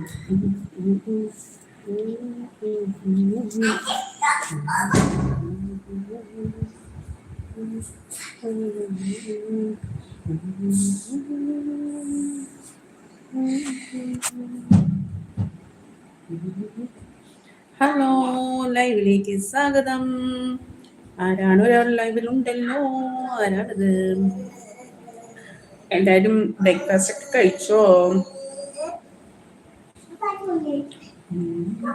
Hello ലൈവിലേക്ക് സ്വാഗതം. ആരാണ് ഒരാൾ ലൈവിലുണ്ടല്ലോ ആരാണത്? എല്ലാരും ബ്രേക്ക്ഫാസ്റ്റ് ഒക്കെ കഴിച്ചോ? ഹലോ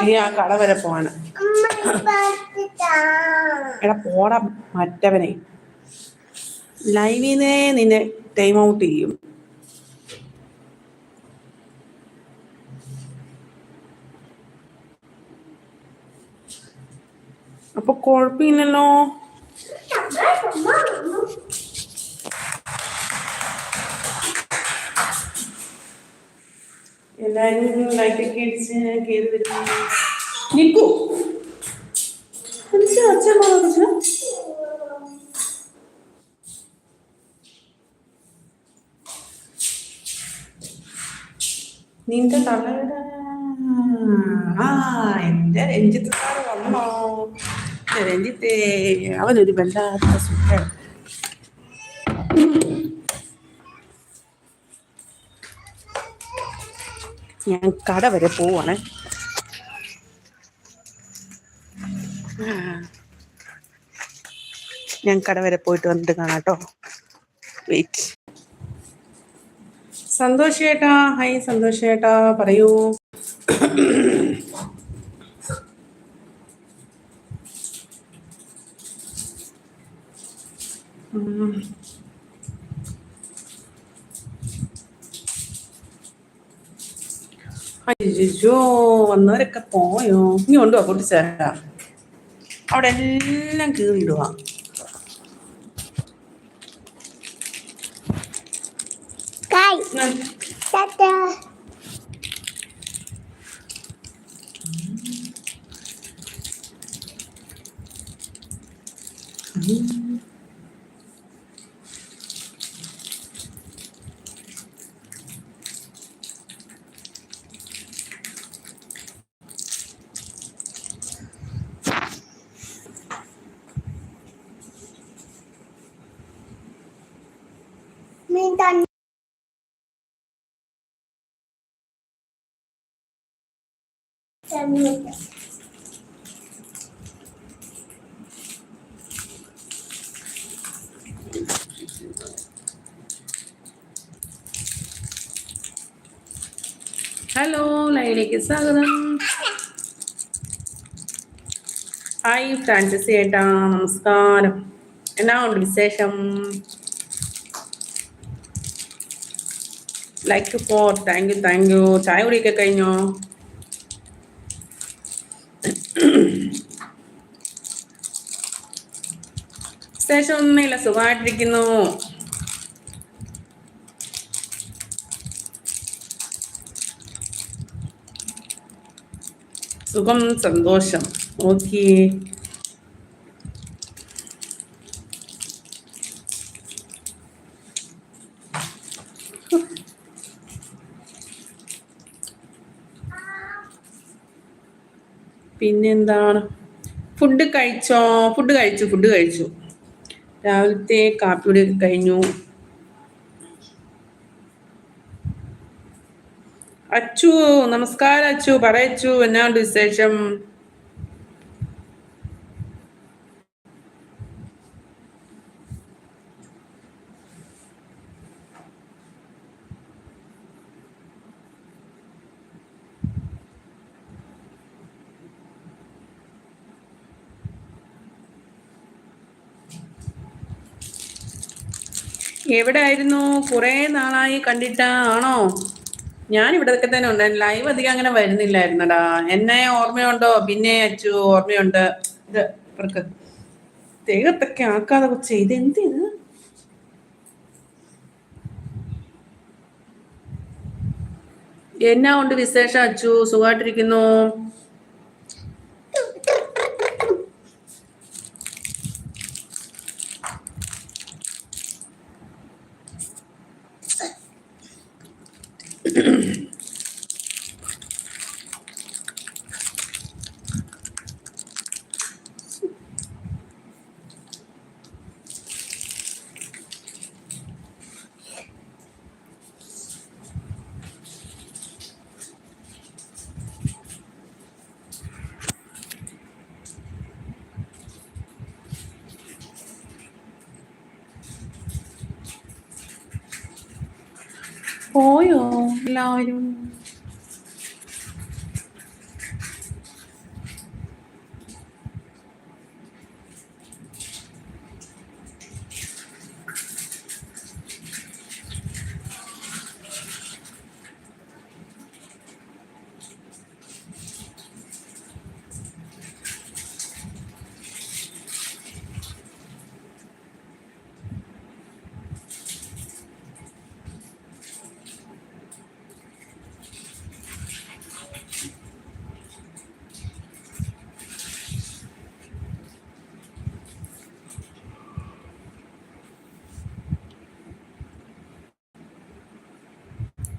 ഇനി ആ കട വരെ പോവാണ് എടാ പോടാ മറ്റവനെ. ലൈവിനെ നിന്നെ ടൈം ഔട്ട് ചെയ്യും. അപ്പൊ കുഴപ്പമില്ലല്ലോ. എല്ലാരും ലൈറ്റൊക്കെ അടിച്ച് കയറി വരുന്നു. നിൽക്കൂ അച്ഛൻ അച്ഛൻ പറഞ്ഞു നിന്റെ തള്ളയുടെ ആ എന്റെ രഞ്ജിത്ത് സാറ് വന്നോ. രഞ്ജിത്തേ അവനൊരു വല്ലാത്ത സുഖം. ഞാൻ കട വരെ പോവാണ്. ഞാൻ കട വരെ പോയിട്ട് വന്നിട്ട് കാണാം കേട്ടോ വെയിറ്റ് സന്തോഷേട്ടാ ഹായ് സന്തോഷേട്ടാ പറയൂ. അയ്യോ വന്നവരൊക്കെ പോയോ ഇനി കൊണ്ടുവാ ചേരാ അവിടെ എല്ലാം കീറിയിടുക Bye. tata. ഹലോ ലൈവിലേക്ക് സ്വാഗതം. ഹായ് ഫ്രാൻസിസ് ചേട്ടാ നമസ്കാരം. എന്നാ ഉണ്ട് വിശേഷം? Like for thank you thank you ചായ കുടിയൊക്കെ കഴിഞ്ഞോ വിശേഷം ഒന്നുമില്ല സുഖമായിട്ടിരിക്കുന്നു സുഖം സന്തോഷം ഓക്കേ പിന്നെന്താണ്? ഫുഡ് കഴിച്ചോ? ഫുഡ് കഴിച്ചു ഫുഡ് കഴിച്ചു. രാവിലത്തെ കാപ്പിയുടെ കഴിഞ്ഞു. അച്ചു നമസ്കാരം അച്ചു പറയച്ചു എന്നാണ്ട് വിശേഷം? എവിടെ ആയിരുന്നു കുറെ നാളായി കണ്ടിട്ടാ ആണോ? ഞാൻ ഇവിടെയൊക്കെ തന്നെ ഉണ്ട്. ലൈവ് അധികം അങ്ങനെ വരുന്നില്ലായിരുന്നടാ. എന്നെ ഓർമ്മയുണ്ടോ? പിന്നെ അച്ചു ഓർമ്മയുണ്ട്. ഇത് ഇവർക്ക്. ദേഹത്തൊക്കെ ആക്കാതെ കൊച്ചേ ഇത് എന്ത് എന്നാ ഉണ്ട് വിശേഷം അച്ചു? സുഖമായിട്ടിരിക്കുന്നു പോയോ എല്ലാവരും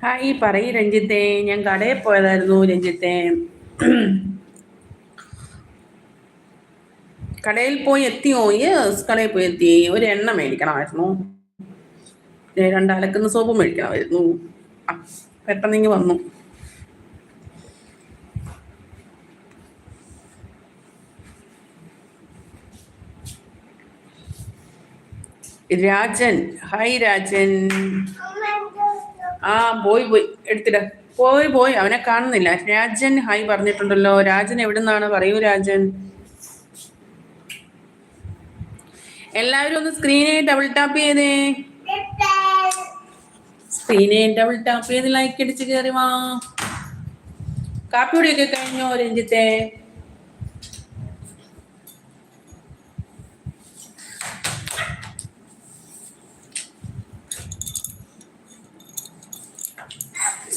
ഹായ് പറയ് രഞ്ജിത്തെ. ഞാൻ കടയിൽ പോയതായിരുന്നു രഞ്ജിത്തെ. കടയിൽ പോയി എത്തിയോ? യെസ് കടയിൽ പോയി എത്തി. ഒരു എണ്ണ മേടിക്കണമായിരുന്നു. രണ്ട് അലക്കുന്ന സോപ്പ് മേടിക്കണമായിരുന്നു. പെട്ടെന്ന് വന്നു. രാജൻ. ഹായ് രാജൻ. ആ പോയി പോയി എടുത്തിട. പോയി പോയി അവനെ കാണുന്നില്ല. രാജൻ ഹായ് പറഞ്ഞിട്ടുണ്ടല്ലോ. രാജൻ എവിടെ നിന്നാണ് പറയൂ രാജൻ. എല്ലാവരും ഒന്ന് സ്ക്രീനെ ഡബിൾ ടാപ്പ് ചെയ്തേ. സ്ക്രീനെ ഡബിൾ ടാപ്പ് ചെയ്ത് ലൈക്ക് അടിച്ച് കയറി വാ. ഒക്കെ കഴിഞ്ഞോ രഞ്ജിത്തെ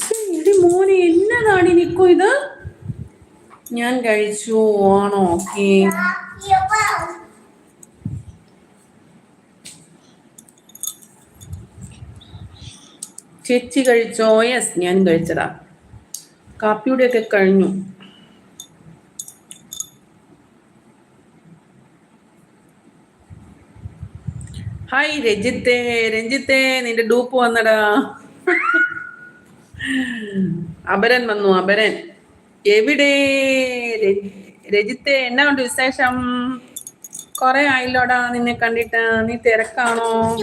ശ്ശേ, എടി മോനെ എന്നതാണ് നിക്കോ ഇത്. ഞാൻ കഴിച്ചു. ആണോ? ഓക്കെ. ചേച്ചി കഴിച്ചോ? യെസ് ഞാൻ കഴിച്ചതാ. കാപ്പിയുടെ ഒക്കെ കഴിഞ്ഞു. ഹായ് രഞ്ജിത്തേ. രഞ്ജിത്തേ നിന്റെ ഡൂപ്പ് വന്നടാ. അപരൻ വന്നു അപരൻ. എവിടെ? രജി- രജിത്തെ എന്നാ ഉണ്ട് വിശേഷം? കൊറേ ആയില്ലോടാ നിന്നെ കണ്ടിട്ട്. നീ തിരക്കാണോ?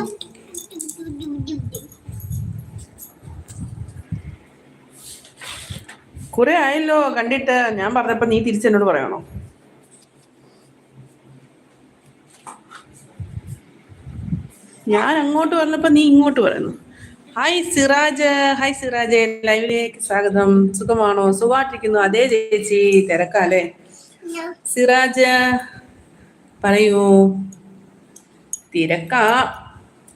കുറെ ആയല്ലോ കണ്ടിട്ട്. ഞാൻ പറഞ്ഞപ്പോ നീ തിരിച്ചെന്നോട് പറയണോ? ഞാൻ അങ്ങോട്ട് പറഞ്ഞപ്പോ നീ ഇങ്ങോട്ട് പറയുന്നു. ഹായ് സിറാജ് ഹായ് സിറാജ് ലൈവിലേക്ക് സ്വാഗതം. സുഖമാണോ? സുഖമായിട്ടിരിക്കുന്നു. അതേ ചേച്ചി തിരക്കാലേ സിറാജ് പറയൂ. തിരക്കാ.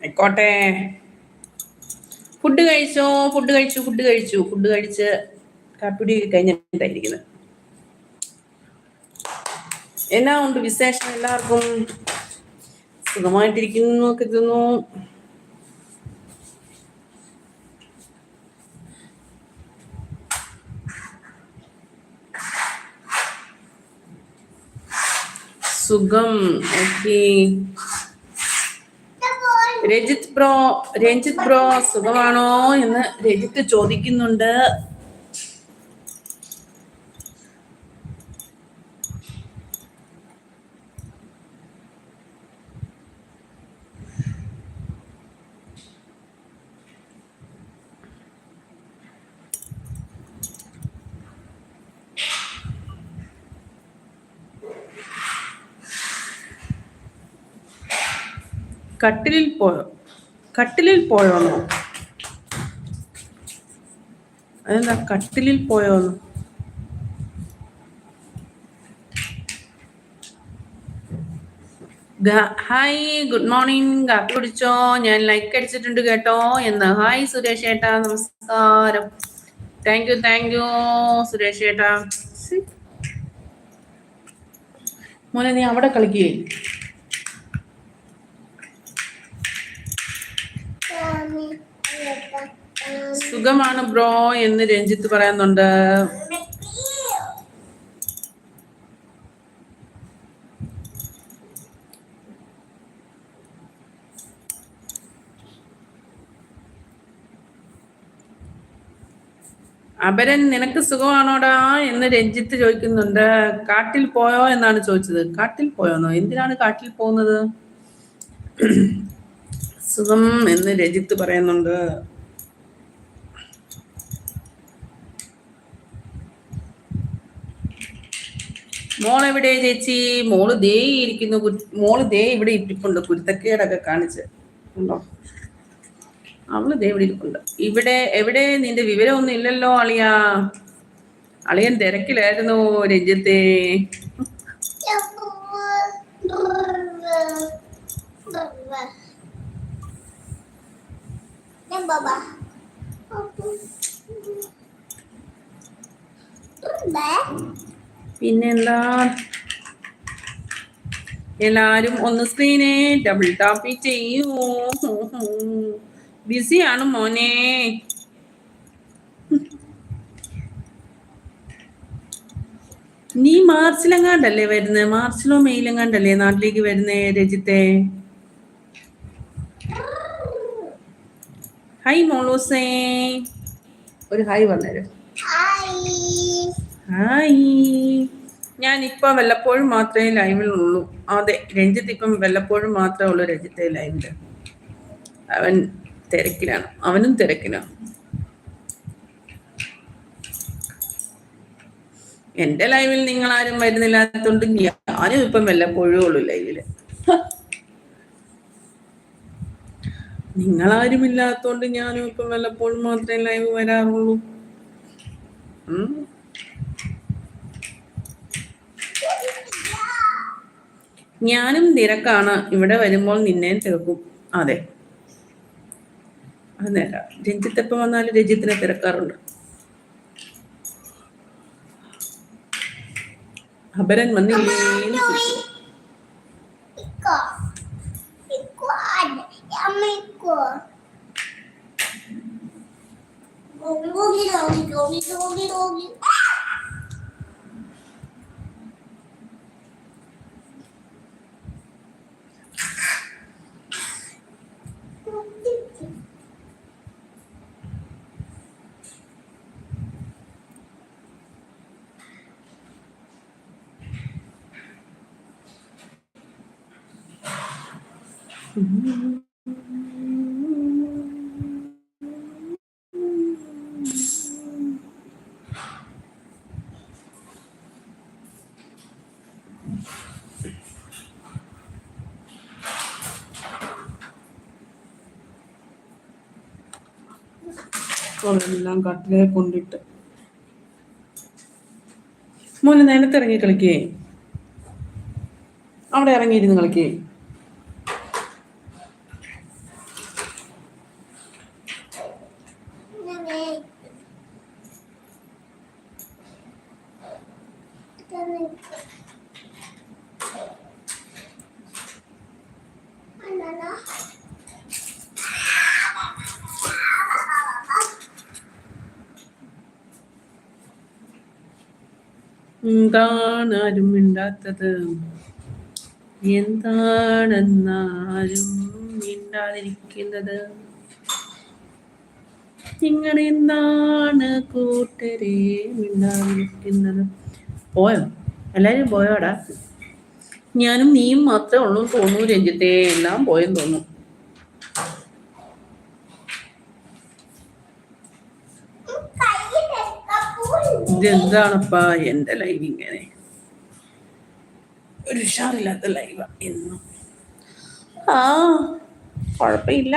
ആയിക്കോട്ടെ. ഫുഡ് കഴിച്ചോ? ഫുഡ് കഴിച്ചു ഫുഡ് കഴിച്ചു. ഫുഡ് കഴിച്ച് കാപ്പിടി കഴിഞ്ഞിട്ടായിരിക്കുന്നത് എന്നാ ഉണ്ട് വിശേഷം എല്ലാവർക്കും? സുഖമായിട്ടിരിക്കുന്നു കരുതുന്നു സുഖം. Okay. Rajith pro Ranjith pro സുഖമാണോ എന്ന് രജിത്ത് ചോദിക്കുന്നുണ്ട്. കട്ടിലിൽ പോയോ? കട്ടിലിൽ പോയോന്നോ? അതെന്താ കട്ടിലിൽ പോയോന്ന്? Hi good morning. കാപ്പി കുടിച്ചോ? ഞാൻ ലൈക്ക് അടിച്ചിട്ടുണ്ട് കേട്ടോ. എന്ന് ഹായ് സുരേഷ് ഏട്ടാ. നമസ്കാരം. Thank you thank you Suresh ഏട്ടാ. മോനെ നീ അവിടെ കളിക്കേ സുഖമാണ് ബ്രോ എന്ന് രഞ്ജിത്ത് പറയുന്നുണ്ട്. അപരൻ നിനക്ക് സുഖമാണോടാ എന്ന് രഞ്ജിത്ത് ചോദിക്കുന്നുണ്ട്. കാട്ടിൽ പോയോ എന്നാണ് ചോദിച്ചത്. കാട്ടിൽ പോയോന്നോ? എന്തിനാണ് കാട്ടിൽ പോകുന്നത്? സുഖം എന്ന് രജിത്ത് പറയുന്നുണ്ട്. മോൾ എവിടെ ചേച്ചി? മോൾ ദേ ഇരിക്കുന്നു. മോൾ ദേ ഇവിടെ ഇരിപ്പുണ്ട്. കുരുത്തക്കേടൊക്കെ കാണിച്ച്. ഉണ്ടോ? അവൾ ദേ ഇവിടെ ഇരിപ്പുണ്ട്. ഇവിടെ എവിടെ? നിന്റെ വിവരമൊന്നും ഇല്ലല്ലോ അളിയ. അളിയൻ തിരക്കിലായിരുന്നു രഞ്ജിത്തെ. Baba. Ba? പിന്നെന്താ എല്ലാരും ഒന്ന് സ്ക്രീനെ ഡബിൾ ടാപ്പ് ചെയ്യൂ. ബിസിയാണ് മോനെ. നീ മാർച്ചിലെങ്ങാണ്ടല്ലേ വരുന്നത് മാർച്ചിലോ മെയ്യിലെങ്ങാണ്ടല്ലേ നാട്ടിലേക്ക് വരുന്നേ രജിത്തെ? ഹായ് മോളൂസേ ഒരു ഹായ് Hi. ഹായ് ഞാൻ ഇപ്പൊ വല്ലപ്പോഴും മാത്രമേ ലൈവിലുള്ളൂ. അതെ രഞ്ജിത്ത് ഇപ്പം വല്ലപ്പോഴും മാത്രമേ ഉള്ളൂ രഞ്ജിത്തെ ലൈവിൽ അവൻ തിരക്കിലാണ്. അവനും തിരക്കിലാണ്. എന്റെ ലൈവിൽ നിങ്ങൾ ആരും വരുന്നില്ലാത്തതുകൊണ്ട് ഞാനും ഇപ്പം വല്ലപ്പോഴും ഉള്ളൂ ലൈവിൽ. നിങ്ങളാരും ഇല്ലാത്തോണ്ട് ഞാനും ഇപ്പം വല്ലപ്പോഴും മാത്രമേ ലൈവ് വരാറുള്ളൂ. ഞാനും തിരക്കാണ് ഇവിടെ വരുമ്പോൾ നിന്നെ തിരക്കും. അതെ. അത് നേരാ. രഞ്ജിത്ത് എപ്പം വന്നാലും രഞ്ജിത്തിനെ തിരക്കാറുണ്ട്. അപരൻ വന്നില്ലേ 엄마 있고. 여기, 여기, 여기, 여기, 여기, 여기. Mm-hmm. എല്ലാം കട്ടിലെ കൊണ്ടിട്ട്. മോനെ നിലത്തിറങ്ങി കളിക്കേ. അവിടെ ഇറങ്ങിയിരുന്നു കളിക്കേ. Thank you. എന്താണ് ആരും മിണ്ടാത്തത്? എന്താണെന്നാരും മിണ്ടാതിരിക്കുന്നത് നിങ്ങൾ എന്താണ് കൂട്ടരെ മിണ്ടാതിരിക്കുന്നത്? പോയോ? എല്ലാരും പോയോടാ? ഞാനും നീയും മാത്രമേ ഉള്ളൂ തോന്നൂ രഞ്ജിത്തേ. എല്ലാം പോയെന്ന് തോന്നുന്നു. ഇതെന്താണപ്പാ എന്റെ ലൈവ് ഇങ്ങനെ? ഒരു ഉഷാറില്ലാത്ത ലൈവ എന്നും. ആ കുഴപ്പമില്ല.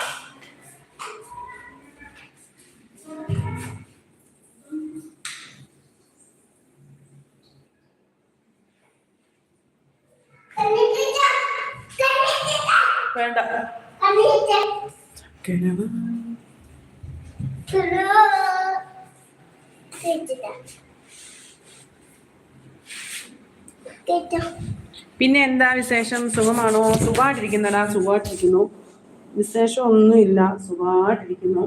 പിന്നെ എന്താ വിശേഷം? സുഖമാണോ? സുഖമായിട്ടിരിക്കുന്നടാ സുഖമായിട്ടിരിക്കുന്നു. വിശേഷം ഒന്നുമില്ല സുഖമായിട്ടിരിക്കുന്നു.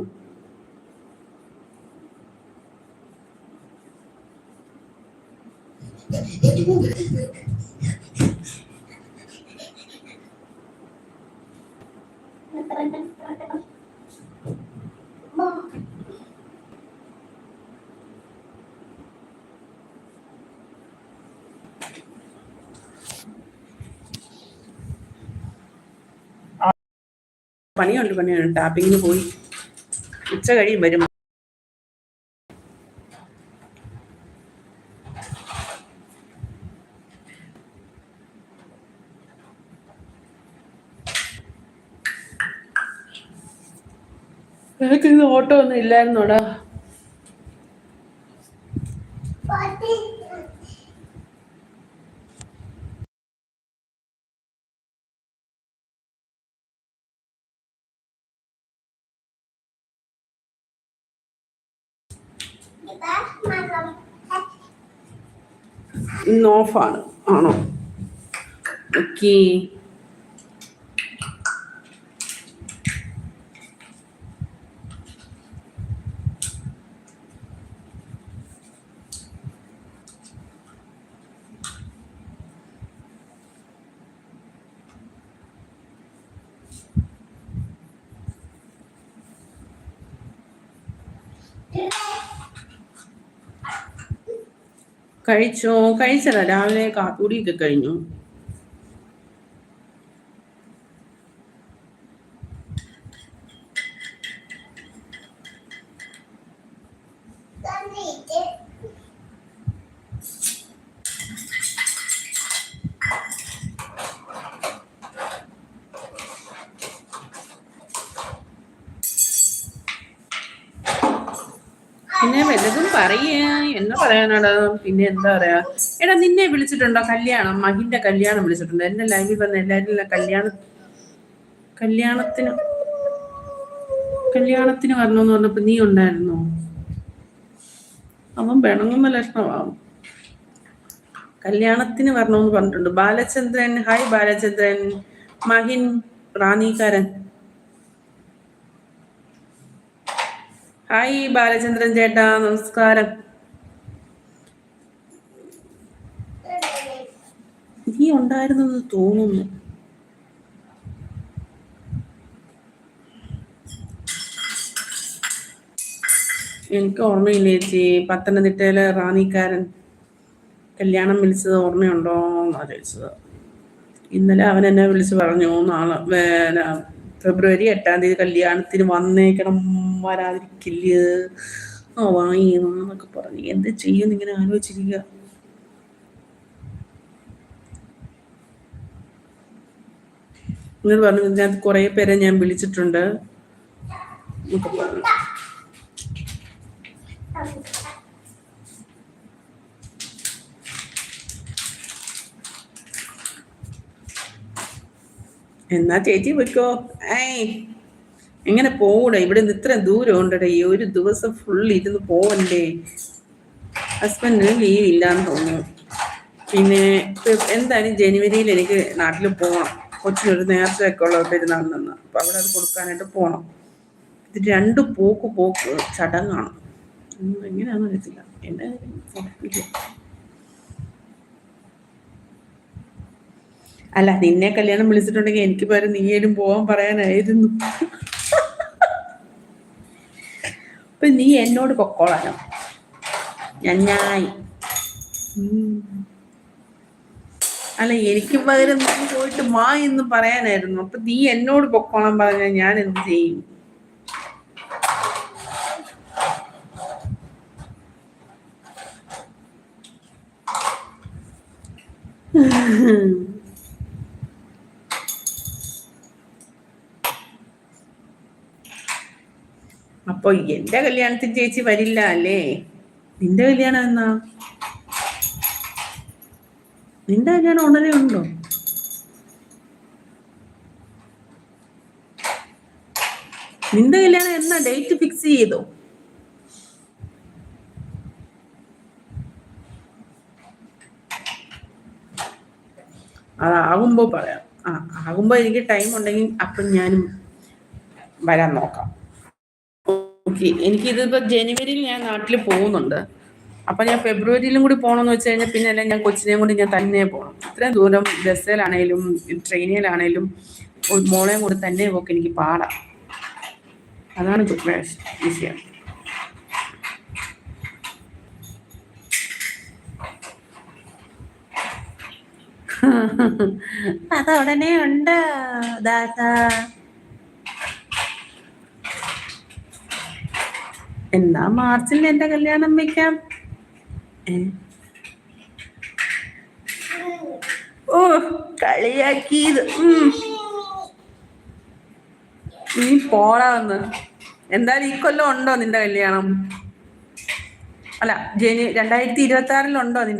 പണിയുണ്ട് പണിയുണ്ട്. ടാപ്പിങ്ങിന് പോയി. ഉച്ച കഴിയും വരും. എനിക്കിന്ന് ഓട്ടോ ഒന്നും ഇല്ലായിരുന്നോടാ പാട്ടി ഇന്ന് ഓഫാണ് ആണോ ഓക്കേ കഴിച്ചോ? കഴിച്ചതാ. രാവിലെ കാപ്പൂടിയൊക്കെ കഴിഞ്ഞു കണ്ണിട്ട് പിന്നെ വല്ലതും പറയാ എന്നാ പറയാനാടാ പിന്നെ എന്താ പറയാ? എടാ നിന്നെ വിളിച്ചിട്ടുണ്ടോ? കല്യാണം മഹിന്റെ കല്യാണം വിളിച്ചിട്ടുണ്ടോ? എന്റെ ലൈവിൽ വന്ന എല്ലാവരും കല്യാണം കല്യാണത്തിന് കല്യാണത്തിന് വരണമെന്ന് പറഞ്ഞപ്പോ നീ ഉണ്ടായിരുന്നോ? അവൻ പിണങ്ങുന്ന ലക്ഷണമാവും. കല്യാണത്തിന് വരണമെന്ന് പറഞ്ഞിട്ടുണ്ട്. ബാലചന്ദ്രൻ ഹായ് ബാലചന്ദ്രൻ. മഹിൻ റാന്നിക്കാരൻ. ഹായ് ബാലചന്ദ്രൻ ചേട്ടാ നമസ്കാരം. നീ ഉണ്ടായിരുന്നെന്ന് തോന്നുന്നു. എനിക്ക് ഓർമ്മയില്ല ചേച്ചി പത്തനംതിട്ടയിലെ റാണിക്കാരൻ കല്യാണം വിളിച്ചത് ഓർമ്മയുണ്ടോ എന്നാ ചോദിച്ചത്. ഇന്നലെ അവൻ എന്നെ വിളിച്ച് പറഞ്ഞു നാളെ ഫെബ്രുവരി എട്ടാം തീയതി കല്യാണത്തിന് വന്നേക്കണം വരാതിരിക്കില്ല? വാങ്ങി എന്നൊക്കെ പറഞ്ഞു. എന്ത് ചെയ്യും ഇങ്ങനെ ആലോചിച്ചിരിക്കുക എന്ന് പറഞ്ഞു ഞാൻ കുറേ പേരെ ഞാൻ വിളിച്ചിട്ടുണ്ട്. എന്നാ ചേച്ചി വെക്കോ ഏയ് എങ്ങനെ പോകൂടെ ഇവിടെ നിന്ന് ഇത്രയും ദൂരം ഉണ്ടടേ ഈ ഒരു ദിവസം ഫുൾ ഇരുന്ന് പോവണ്ടേ? ഹസ്ബൻഡിന് ലീവ് ഇല്ലാന്ന് തോന്നുന്നു. പിന്നെ എന്തായാലും ജനുവരിയിൽ എനിക്ക് നാട്ടിൽ പോകണം കൊച്ചിനൊരു നേർച്ചയൊക്കെ ഉള്ള പെരുന്നാൾ നിന്ന്. അപ്പം അവിടെ അത് കൊടുക്കാനായിട്ട് പോകണം ഇത് രണ്ട് പോക്ക് പോക്ക് ചടങ്ങാണ്. എങ്ങനെയാണെന്ന് അറിയത്തില്ല. എന്റെ അല്ല നിന്നെ കല്യാണം വിളിച്ചിട്ടുണ്ടെങ്കിൽ എനിക്ക് പകരം നീയേലും പോവാൻ പറയാനായിരുന്നു. അപ്പൊ നീ എന്നോട് പൊക്കോളാനോ ഉം. അല്ല എനിക്ക് പകരം നീ പോയിട്ട് വാ എന്ന് പറയാനായിരുന്നു. അപ്പൊ നീ എന്നോട് പൊക്കോളാൻ പറഞ്ഞാൽ ഞാൻ എന്ത് ചെയ്യും? അപ്പൊ എന്റെ കല്യാണത്തിന് ചേച്ചി വരില്ല അല്ലേ? നിന്റെ കല്യാണം എന്നാ? നിന്റെ കല്യാണം ഉടനെ ഉണ്ടോ? നിന്റെ കല്യാണം എന്നാ ഡേറ്റ് ഫിക്സ് ചെയ്തോ? അതാകുമ്പോ പറയാം. ആ ആകുമ്പോ എനിക്ക് ടൈം ഉണ്ടെങ്കിൽ അപ്പം ഞാനും വരാൻ നോക്കാം. ഓക്കെ എനിക്കിതിപ്പോ ജനുവരിയിൽ ഞാൻ നാട്ടിൽ പോകുന്നുണ്ട്. അപ്പൊ ഞാൻ ഫെബ്രുവരിയിലും കൂടി പോകണമെന്ന് വെച്ച് കഴിഞ്ഞാൽ പിന്നെ അല്ല ഞാൻ കൊച്ചിനെയും കൂടി ഞാൻ തന്നെ പോകണം ഇത്രയും ദൂരം ബസ്സിലാണേലും ട്രെയിനിലാണേലും മോളെയും കൂടി തന്നെ പോക്ക് എനിക്ക് പാടാം. അതാണ് വിഷയം. അത് ഉടനെ ഉണ്ട് ദാദാ എന്നാ മാർച്ചിൽ എന്റെ കല്യാണം വെക്കാം? ഓ കളിയാക്കിയത്. നീ പോടാന്ന് എന്തായാലും ഈ കൊല്ലം ഉണ്ടോ നിന്റെ കല്യാണം? അല്ല ജനു രണ്ടായിരത്തി ഇരുപത്തി ആറിലുണ്ടോ നിന്റെ